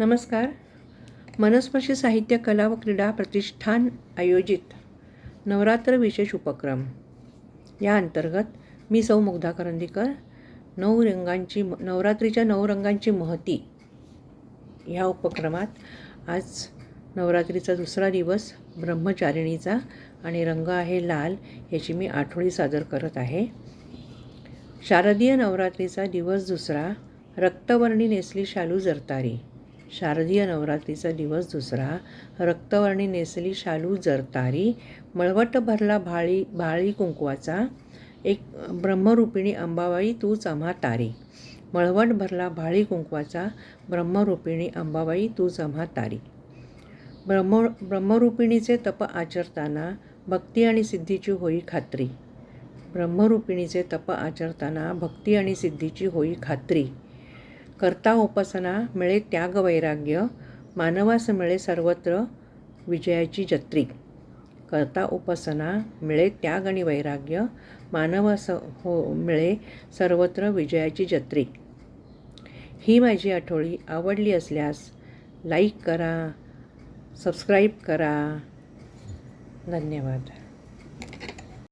नमस्कार. मनस्पर्शी साहित्य कला व क्रीडा प्रतिष्ठान आयोजित नवरात्र विशेष उपक्रम. या अंतर्गत मी सौ मुग्धा करंदीकर नऊ रंगांची म- नवरात्रीच्या नऊ रंगांची महती ह्या उपक्रमात आज नवरात्रीचा दुसरा दिवस ब्रह्मचारिणीचा आणि रंग आहे लाल याची मी आठवडी सादर करत आहे. शारदीय नवरात्रीचा दिवस दुसरा रक्तवर्णी नेसली शालू जरतारी. शारदीय नवरात्रीचा दिवस दुसरा रक्तवर्णी नेसली शालू जरतारी मळवट भरला भाळी भाळी कुंकवाचा एक ब्रह्मरूपिणी अंबाबाई तूच आम्हा तारी. मळवट भरला भाळी कुंकवाचा ब्रह्मरूपिणी अंबाबाई तूच आम्हा तारी. ब्रह्म ब्रह्मरूपिणीचे तप आचरताना भक्ती आणि सिद्धीची होई खात्री. ब्रह्मरूपिणीचे तप आचरताना भक्ती आणि सिद्धीची होई खात्री. करता उपासना मिळे त्याग वैराग्य मानवास मिळे सर्वत्र विजयाची जत्री. करता उपासना मिळे त्याग आणि वैराग्य मानवास हो मिळे सर्वत्र विजयाची जत्री. ही माझी आठवडी आवडली असल्यास लाईक करा सबस्क्राईब करा. धन्यवाद.